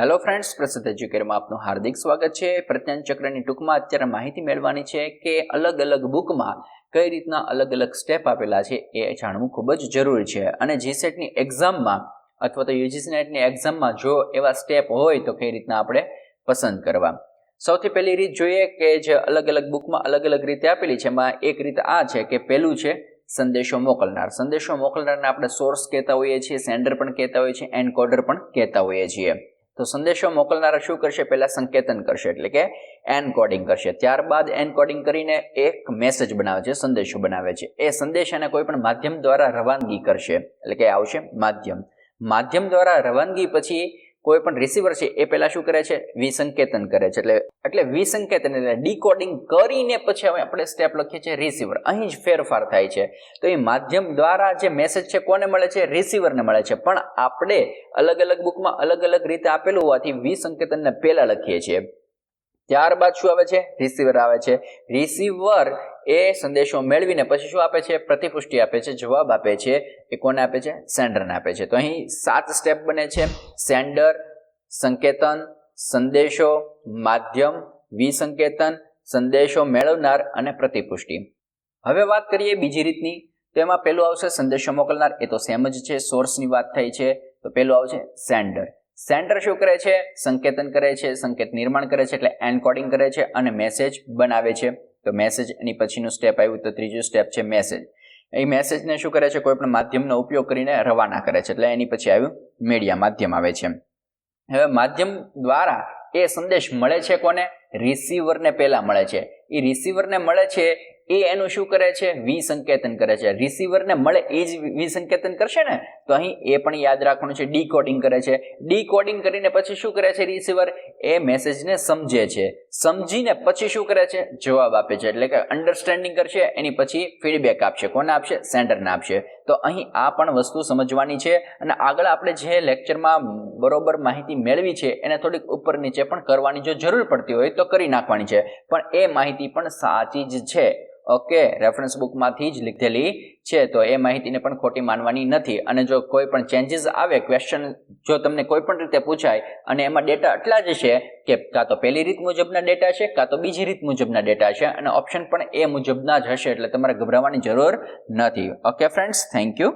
Hello friends પ્રસિદ્ધ એજ્યુકેરમાં આપનું હાર્દિક સ્વાગત છે. પ્રજ્ઞાન ચક્રની ટૂંકમાં અત્યારે માહિતી મેળવવાની છે કે અલગ અલગ બુકમાં કઈ રીતના અલગ અલગ સ્ટેપ આપેલા છે એ જાણવું ખૂબ જ જરૂરી છે. અને જીસેટની એક્ઝામમાં અથવા તો યુજીસી નેટની એક્ઝામમાં જો એવા સ્ટેપ હોય તો કઈ રીતના આપણે પસંદ કરવા. સૌથી પહેલી રીત જોઈએ કે જે અલગ અલગ બુકમાં અલગ અલગ રીતે આપેલી છે, એમાં એક રીત આ છે કે પહેલું છે સંદેશો મોકલનાર. સંદેશો મોકલનારને આપણે સોર્સ કહેતા હોઈએ છીએ સેન્ડર પણ કહેતા હોઈએ છીએ એન્ડ કોડર પણ કહેતા હોઈએ છીએ. તો સંદેશો મોકલનારા શું કરશે? પહેલાં સંકેતન કરશે, એટલે કે એનકોડિંગ કરશે. ત્યારબાદ એનકોડિંગ કરીને એક મેસેજ બનાવે છે, સંદેશો બનાવે છે. એ સંદેશાને કોઈ પણ માધ્યમ દ્વારા રવાનગી કરશે. એટલે કે આવશે માધ્યમ. માધ્યમ દ્વારા રવાનગી પછી કોઈ પણ રિસીવર છે, એ પહેલાં શું કરે છે? વિસંકેતન કરે છે. એટલે એટલે વિસંકેતન એટલે ડીકોડિંગ કરીને પછી હવે આપણે સ્ટેપ લખીએ છીએ રિસીવર અહીં જ ફેરફાર થાય છે. તો એ માધ્યમ દ્વારા જે મેસેજ છે, કોને મળે છે? રિસીવરને મળે છે. પણ આપણે અલગ અલગ બુકમાં અલગ અલગ રીતે આપેલું હોવાથી વિસંકેતનને પહેલાં લખીએ છીએ. ત્યારબાદ શું આવે છે? રિસીવર આવે છે. રિસીવર એ સંદેશો મેળવીને પછી શું આપે છે? પ્રતિપુષ્ટિ આપે છે, જવાબ આપે છે. એ કોને આપે છે? સેન્ડરને આપે છે. તો અહીં સાત સ્ટેપ બને છે. સેન્ડર, સંકેતન, સંદેશો, માધ્યમ, વિસંકેતન, સંદેશો મેળવનાર અને પ્રતિપુષ્ટિ. હવે વાત કરીએ બીજી રીતની. તો એમાં પહેલું આવશે સંદેશો મોકલનાર. એ તો સેમ જ છે. સોર્સની વાત થઈ છે. તો પેલું આવશે સેન્ડર. સેન્ડર શું કરે છે? સંકેતન કરે છે. સંકેત નિર્માણ કરે છે. એટલે એન્કોડિંગ કરે છે અને મેસેજ બનાવે છે. તો મેસેજ એની પછીનું સ્ટેપ આવ્યું તો ત્રીજું સ્ટેપ છે મેસેજ એ મેસેજને શું કરે છે? કોઈ પણ માધ્યમનો ઉપયોગ કરીને રવાના કરે છે. એટલે એની પછી આવ્યું મીડિયા માધ્યમ આવે છે. હવે માધ્યમ દ્વારા એ સંદેશ મળે છે કોને? રિસીવરને પહેલાં મળે છે. એ રિસીવરને મળે છે એ એનું શું કરે છે? વિસંકેતન કરે છે. રિસીવરને મળે એ જ વિસંકેતન કરશે ને? તો અહીં એ પણ યાદ રાખવાનું છે. ડીકોડિંગ કરે છે. ડીકોડિંગ કરીને પછી શું કરે છે? રિસીવર એ મેસેજને સમજે છે. સમજીને પછી શું કરે છે? જવાબ આપે છે. એટલે કે અન્ડરસ્ટેન્ડિંગ કરશે, એની પછી ફીડબેક આપશે. કોને આપશે? સેન્ટરને આપશે. તો અહીં આ પણ વસ્તુ સમજવાની છે અને આગળ આપણે જે લેક્ચરમાં બરોબર માહિતી મેળવી છે, એને થોડીક ઉપર નીચે પણ કરવાની જો જરૂર પડતી હોય તો કરી નાખવાની છે. પણ એ માહિતી પણ સાચી જ છે. ઓકે રેફરન્સ બુકમાંથી જ લીધેલી છે. તો એ માહિતીને પણ ખોટી માનવાની નથી. અને જો કોઈ પણ ચેન્જીસ આવે ક્વેશ્ચન જો તમને કોઈ પણ રીતે પૂછાય, અને એમાં ડેટા એટલા જ છે કે કાં તો પહેલી રીત મુજબના ડેટા છે, કાં તો બીજી રીત મુજબના ડેટા છે, અને ઓપ્શન પણ એ મુજબના જ હશે, એટલે તમારે ગભરાવાની જરૂર નથી. Okay friends thank you